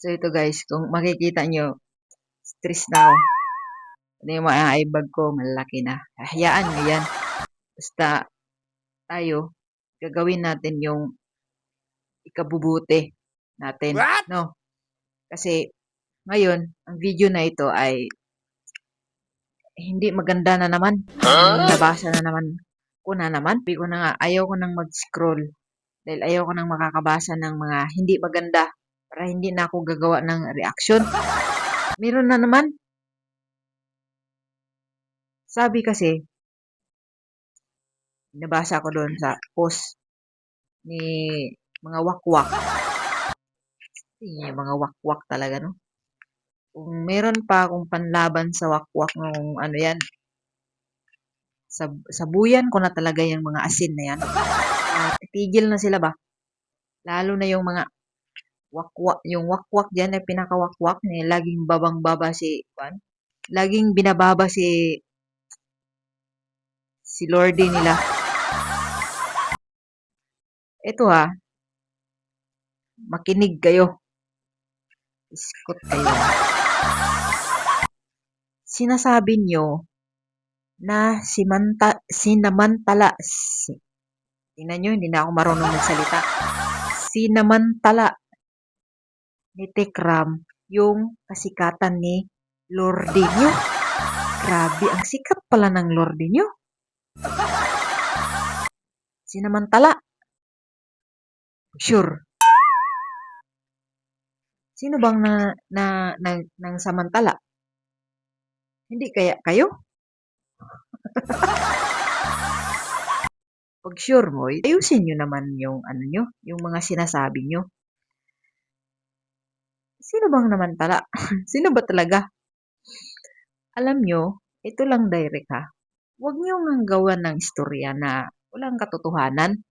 So ito guys, kung makikita nyo, stress na ako. Ano yung mga ibag ko, malaki na. Hayaan nyo yan. Basta tayo, gagawin natin yung ikabubuti natin. What? No? Kasi ngayon, ang video na ito ay hindi maganda na naman. Nabasa na naman ko na naman. Sabi ko na nga, ayaw ko nang mag-scroll. Dahil ayaw ko nang makakabasa ng mga hindi maganda para hindi na ako gagawa ng reaction. Meron na naman. Sabi kasi, nabasa ko doon sa post ni mga wakwak. Yung mga wakwak talaga, no? Kung meron pa akong panlaban sa wakwak nung ano yan, sab sabuyan ko na talaga yung mga asin na yan. Uh, titigil na sila ba? Lalo na yung mga wakwak, yung wakwak dyan ay pinakawakwak ni laging babang-baba si Juan. Laging binababa si si Lordy nila. Ito ha, makinig kayo. Iskot kayo. Sinasabi nyo na si Manta, sinamantala, si, tingnan nyo, hindi na ako marunong magsalita. Sinamantala ni Tekram yung kasikatan ni Lordinyo. Grabe, ang sikat pala ng Lordinyo. Sinamantala. Sure. Sino bang na, na, na, nang samantala? Hindi kaya kayo? Pag sure mo, ayusin nyo naman yung ano nyo, yung mga sinasabi nyo. Sino bang naman tala? Sino ba talaga? Alam nyo, ito lang direct ha. Huwag nyo nga gawan ng istorya na walang katotohanan.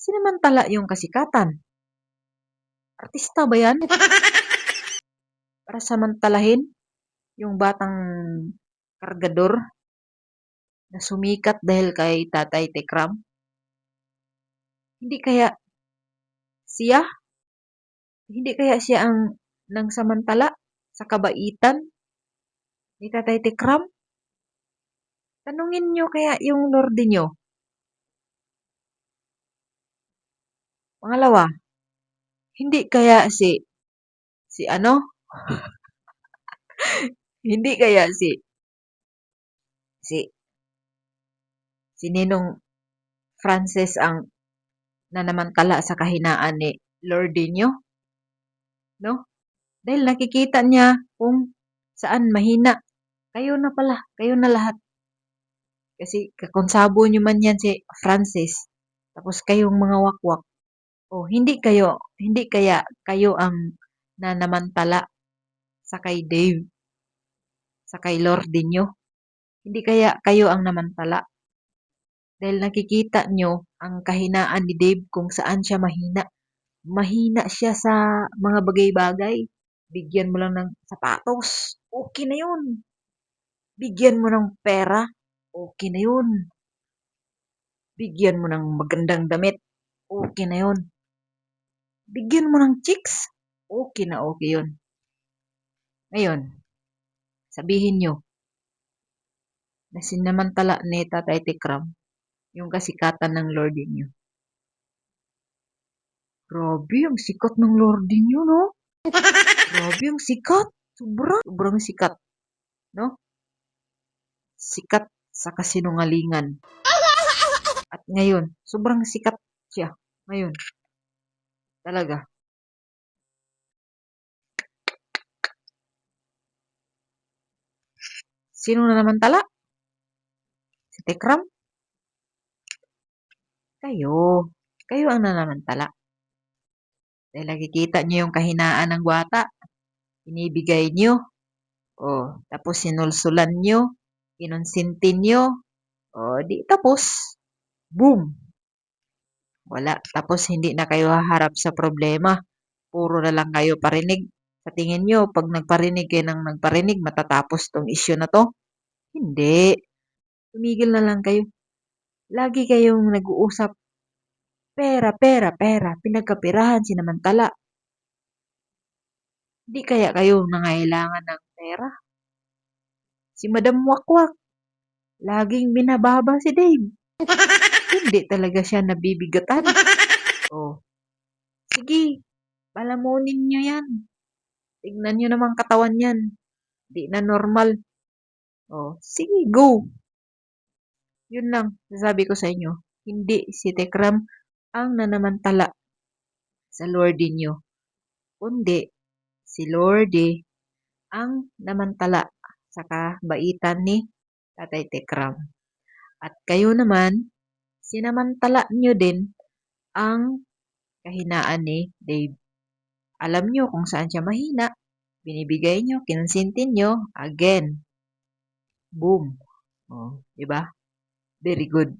Sinamantala yung kasikatan. Artista ba yan? Para samantalahin yung batang kargador na sumikat dahil kay Tatay Tekram? Hindi kaya siya? Hindi kaya siya ang nang samantala sa kabaitan ni Tatay Tekram? Tanungin nyo kaya yung Lorde nyo. Pangalawa, hindi kaya si si ano? hindi kaya si si si Ninong Frances ang nanamantala sa kahinaan ni Lordinyo? No? Dahil nakikita niya kung saan mahina. Kayo na pala, kayo na lahat. Kasi kakonsabo nyo man yan si Francis. Tapos kayong mga wakwak. O hindi kayo, hindi kaya kayo ang nanamantala sa kay Dave, sa kay Lordinyo. Hindi kaya kayo ang namantala. Dahil nakikita nyo ang kahinaan ni Dave kung saan siya mahina. Mahina siya sa mga bagay-bagay. Bigyan mo lang ng sapatos. Okay na yun. Bigyan mo ng pera. Okay na yun. Bigyan mo ng magandang damit. Okay na yun. Bigyan mo ng chicks. Okay na okay yun. Ngayon, sabihin nyo na sinamantala ni Tatay Tikram yung kasikatan ng Lordin nyo. Grabe, ang sikat ng Lordin nyo, no? Grabe, ang sikat. Sobrang, sobrang sikat. No? Sikat sa kasinungalingan. At ngayon, sobrang sikat siya. Ngayon. Talaga. Sino na naman tala? Si Tekram? Kayo. Kayo ang nanamantala. Dahil nakikita nyo yung kahinaan ng bata. Inibigay nyo. O, tapos sinulsulan nyo. Inonsintin nyo. O, di tapos. Boom! Wala. Tapos hindi na kayo haharap sa problema. Puro na lang kayo parinig. Sa tingin nyo, pag nagparinig kayo ng nagparinig, matatapos tong issue na to? Hindi. Tumigil na lang kayo. Lagi kayong nag-uusap. Pera, pera, pera. Pinagkapirahan sinamantala. Di kaya kayo nangailangan ng pera? Si Madam Wakwak, laging binababa si Dave. Hindi talaga siya nabibigatan. Oh, sige, palamunin nyo yan. Tignan nyo naman katawan yan. Di na normal. Oh, sige, go. Yun lang, sasabi ko sa inyo. Hindi si Tekram ang nanamantala sa Lorde nyo. Kundi si Lorde ang namantala sa kabaitan ni Tatay Tekram. At kayo naman, sinamantala nyo din ang kahinaan ni Dave. Alam nyo kung saan siya mahina, binibigay nyo, kinonsintin nyo, again. Boom. Oh, di ba? Very good.